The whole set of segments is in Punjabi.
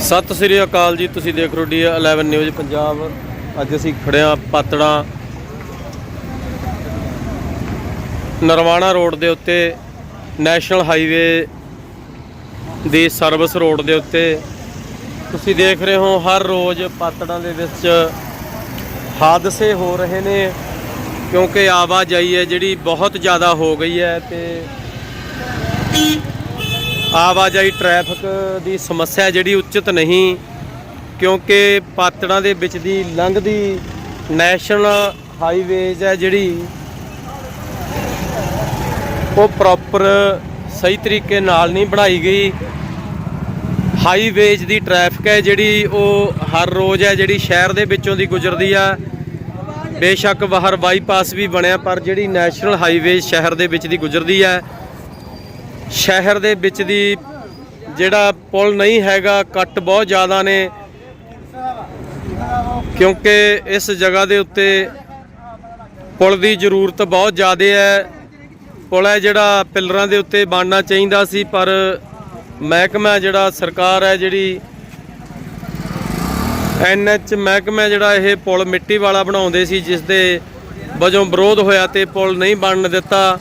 ਸਤਿ ਸ੍ਰੀ ਅਕਾਲ ਜੀ, ਤੁਸੀਂ ਦੇਖ ਰਹੇ ਹੋ 11 ਨਿਊਜ਼ ਪੰਜਾਬ। ਅੱਜ ਅਸੀਂ ਖੜੇ ਹਾਂ ਪਾਤੜਾ ਨਰਵਾਣਾ ਰੋਡ ਦੇ ਉੱਤੇ, ਨੈਸ਼ਨਲ ਹਾਈਵੇ ਦੀ ਸਰਵਿਸ ਰੋਡ ਦੇ ਉੱਤੇ। ਤੁਸੀਂ ਦੇਖ ਰਹੇ ਹੋ ਹਰ ਰੋਜ਼ ਪਾਤੜਾਂ ਦੇ ਵਿੱਚ ਹਾਦਸੇ ਹੋ ਰਹੇ ਨੇ, ਕਿਉਂਕਿ ਆਵਾਜਾਈ ਹੈ ਜਿਹੜੀ ਬਹੁਤ ਜ਼ਿਆਦਾ ਹੋ ਗਈ ਹੈ ਤੇ ਆਵਾਜਾਈ ਟ੍ਰੈਫਿਕ ਦੀ ਸਮੱਸਿਆ ਜਿਹੜੀ ਉਚਿਤ ਨਹੀਂ, ਕਿਉਂਕਿ ਪਾਤੜਾਂ ਦੇ ਵਿੱਚ ਦੀ ਲੰਘਦੀ ਨੈਸ਼ਨਲ ਹਾਈਵੇਜ਼ ਹੈ ਜਿਹੜੀ, ਉਹ ਪ੍ਰੋਪਰ ਸਹੀ ਤਰੀਕੇ ਨਾਲ ਨਹੀਂ ਬਣਾਈ ਗਈ। ਹਾਈਵੇਜ਼ ਦੀ ਟ੍ਰੈਫਿਕ ਹੈ ਜਿਹੜੀ, ਉਹ ਹਰ ਰੋਜ਼ ਹੈ ਜਿਹੜੀ ਸ਼ਹਿਰ ਦੇ ਵਿੱਚੋਂ ਦੀ ਗੁਜ਼ਰਦੀ ਆ। ਬੇਸ਼ੱਕ ਬਾਹਰ ਬਾਈਪਾਸ ਵੀ ਬਣਿਆ, ਪਰ ਜਿਹੜੀ ਨੈਸ਼ਨਲ ਹਾਈਵੇਜ਼ ਸ਼ਹਿਰ ਦੇ ਵਿੱਚ ਦੀ ਗੁਜ਼ਰਦੀ ਹੈ ਸ਼ਹਿਰ ਦੇ ਵਿੱਚ ਦੀ ਜਿਹੜਾ ਪੁਲ ਨਹੀਂ ਹੈਗਾ, ਕੱਟ ਬਹੁਤ ਜ਼ਿਆਦਾ ਨੇ। ਕਿਉਂਕਿ ਇਸ ਜਗ੍ਹਾ ਦੇ ਉੱਤੇ ਪੁਲ ਦੀ ਜ਼ਰੂਰਤ ਬਹੁਤ ਜ਼ਿਆਦਾ ਹੈ। ਪੁਲ ਹੈ ਜਿਹੜਾ ਪਿਲਰਾਂ ਦੇ ਉੱਤੇ ਬਣਨਾ ਚਾਹੀਦਾ ਸੀ, ਪਰ ਮਹਿਕਮਾ ਜਿਹੜਾ ਸਰਕਾਰ ਹੈ ਜਿਹੜੀ ਐਨਐਚ ਮਹਿਕਮਾ ਜਿਹੜਾ ਇਹ ਪੁਲ ਮਿੱਟੀ ਵਾਲਾ ਬਣਾਉਂਦੇ ਸੀ, ਜਿਸ ਦੇ ਵਜੋਂ ਵਿਰੋਧ ਹੋਇਆ ਤੇ ਪੁਲ ਨਹੀਂ ਬਣਨ ਦਿੱਤਾ।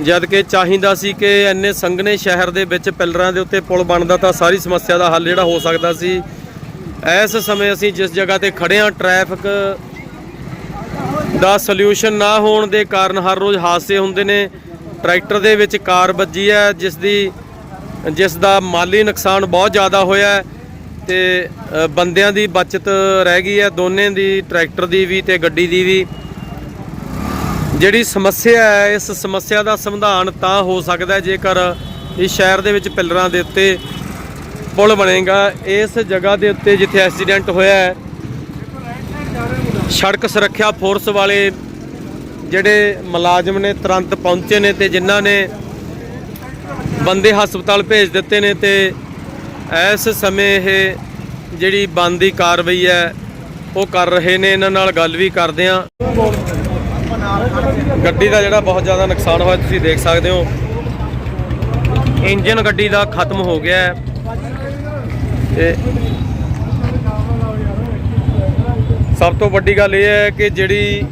ਜਦ ਕਿ ਚਾਹੀਦਾ ਸੀ ਕਿ ਇੰਨੇ ਸੰਘਣੇ ਸ਼ਹਿਰ ਦੇ ਵਿੱਚ ਪਿਲਰਾਂ ਦੇ ਉੱਤੇ ਪੁਲ ਬਣਦਾ ਤਾਂ ਸਾਰੀ ਸਮੱਸਿਆ ਦਾ ਹੱਲ ਜਿਹੜਾ ਹੋ ਸਕਦਾ ਸੀ। ਇਸ ਸਮੇਂ ਅਸੀਂ ਜਿਸ ਜਗ੍ਹਾ ਤੇ ਖੜੇ ਹਾਂ ਟ੍ਰੈਫਿਕ ਦਾ ਸੋਲੂਸ਼ਨ ਨਾ ਹੋਣ ਦੇ ਕਾਰਨ ਹਰ ਰੋਜ਼ ਹਾਦਸੇ ਹੁੰਦੇ ਨੇ। ਟਰੈਕਟਰ ਦੇ ਵਿੱਚ ਕਾਰ ਵੱਜੀ ਹੈ, ਜਿਸ ਦੀ, ਜਿਸ ਦਾ ਮਾਲੀ ਨੁਕਸਾਨ ਬਹੁਤ ਜ਼ਿਆਦਾ ਹੋਇਆ ਹੈ ਤੇ ਬੰਦਿਆਂ ਦੀ ਬਚਤ ਰਹਿ ਗਈ ਹੈ, ਦੋਨੇ ਦੀ, ਟਰੈਕਟਰ ਦੀ ਵੀ ਤੇ ਗੱਡੀ ਦੀ ਵੀ। ਜਿਹੜੀ ਸਮੱਸਿਆ ਹੈ, ਇਸ ਸਮੱਸਿਆ ਦਾ ਸਮਾਧਾਨ ਤਾਂ ਹੋ ਸਕਦਾ ਜੇਕਰ ਇਸ ਸ਼ਹਿਰ ਦੇ ਵਿੱਚ ਪਿਲਰਾਂ ਦੇ ਉੱਤੇ ਪੁਲ ਬਣੇਗਾ। ਇਸ ਜਗ੍ਹਾ ਦੇ ਉੱਤੇ ਜਿੱਥੇ ਐਕਸੀਡੈਂਟ ਹੋਇਆ ਹੈ, ਸੜਕ ਸੁਰੱਖਿਆ ਫੋਰਸ ਵਾਲੇ ਜਿਹੜੇ ਮੁਲਾਜ਼ਮ ਨੇ ਤੁਰੰਤ ਪਹੁੰਚੇ ਨੇ ਤੇ ਜਿਨ੍ਹਾਂ ਨੇ ਬੰਦੇ ਹਸਪਤਾਲ ਭੇਜ ਦਿੱਤੇ ਨੇ ਤੇ ਇਸ ਸਮੇਂ ਇਹ ਜਿਹੜੀ ਬੰਦੀ ਕਾਰਵਾਈ ਹੈ, ਉਹ ਕਰ ਰਹੇ ਨੇ। ਇਹਨਾਂ ਨਾਲ ਗੱਲ ਵੀ ਕਰਦੇ ਆ ਗੱਡੀ ਦਾ ਜਿਹੜਾ ਬਹੁਤ ਜ਼ਿਆਦਾ ਨੁਕਸਾਨ ਹੋਇਆ, ਤੁਸੀਂ ਦੇਖ ਸਕਦੇ ਹੋ। ਇੰਜਨ ਗੱਡੀ ਦਾ ਖਤਮ ਹੋ ਗਿਆ ਹੈ। ਤੇ ਸਭ ਤੋਂ ਵੱਡੀ ਗੱਲ ਇਹ ਹੈ ਕਿ ਜਿਹੜੀ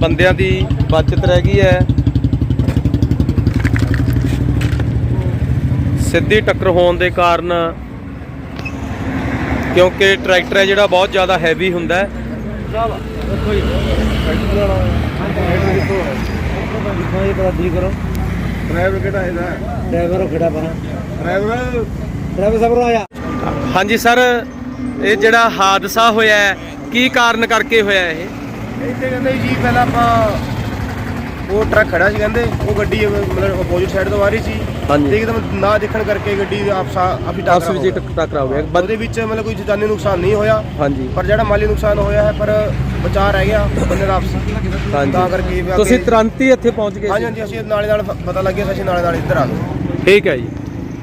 ਬੰਦਿਆਂ ਦੀ ਬਚਤ ਰਹਿ ਗਈ ਹੈ, ਸਿੱਧੀ ਟੱਕਰ ਹੋਣ ਦੇ ਕਾਰਨ ਕਿਉਂਕਿ ਟਰੈਕਟਰ ਹੈ ਜਿਹੜਾ ਬਹੁਤ ਜ਼ਿਆਦਾ ਹੈਵੀ ਹੁੰਦਾ ਹੈ। ਡਰਾਈਵਰ ਕਿਹੜਾ ਇਹਦਾ ਡਰਾਈਵਰ ਖੜਾ ਪਰਾਂ ਡਰਾਈਵਰ ਡਰਾਈਵਰ ਸਬਰ ਆਇਆ ਹਾਂਜੀ ਸਰ, ਇਹ ਜਿਹੜਾ ਹਾਦਸਾ ਹੋਇਆ ਹੈ, ਕੀ ਕਾਰਨ ਕਰਕੇ ਹੋਇਆ ਇਹ? ਇੱਥੇ ਕਹਿੰਦੇ ਜੀ, ਪਹਿਲਾਂ ਆਪਾਂ ਉਹ ਟਰੱਕ ਖੜਾ ਸੀ ਕਹਿੰਦੇ ਉਹ ਗੱਡੀ ਮਤਲਬ ਆਪੋਜ਼ਿਟ ਸਾਈਡ ਤੋਂ ਆ ਰਹੀ ਸੀ। ਹਾਂਜੀ। ਤੇ ਇੱਕਦਮ ਨਾ ਦੇਖਣ ਕਰਕੇ ਗੱਡੀ ਆਪਸਾ ਆਪੀ ਆਪਸ ਟੱਕਰ ਵਿੱਚ ਟੱਕਰਾ ਹੋ ਗਿਆ। ਬੰ- ਉਹਦੇ ਵਿੱਚ ਮਤਲਬ ਕੋਈ ਜਾਨੀ ਨੁਕਸਾਨ ਨਹੀਂ ਹੋਇਆ। ਹਾਂਜੀ। ਪਰ ਜਿਹੜਾ ਮਾਲੀ ਨੁਕਸਾਨ ਹੋਇਆ ਹੈ ਪਰ ਬਚਾ ਰਹਿ ਗਿਆ ਬੰਦੇ ਦਾ ਆਪਸ ਹਾਂਜੀ। ਤਾਂ ਕਰਕੇ ਵੀ ਤੁਸੀਂ ਅੱਗੇ- ਤੁਰੰਤ ਹੀ ਇੱਥੇ ਪਹੁੰਚ ਗਏ ਹਾਂਜੀ ਸੀ? ਹਾਂਜੀ ਅਸੀਂ ਨਾਲੇ ਨਾਲ ਪਤਾ ਲੱਗਿਆ ਸੀ ਅਸੀਂ ਨਾਲੇ ਨਾਲ ਇੱਧਰ ਆ ਗਏ। ਠੀਕ ਹੈ ਜੀ।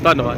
ਧੰਨਵਾਦ।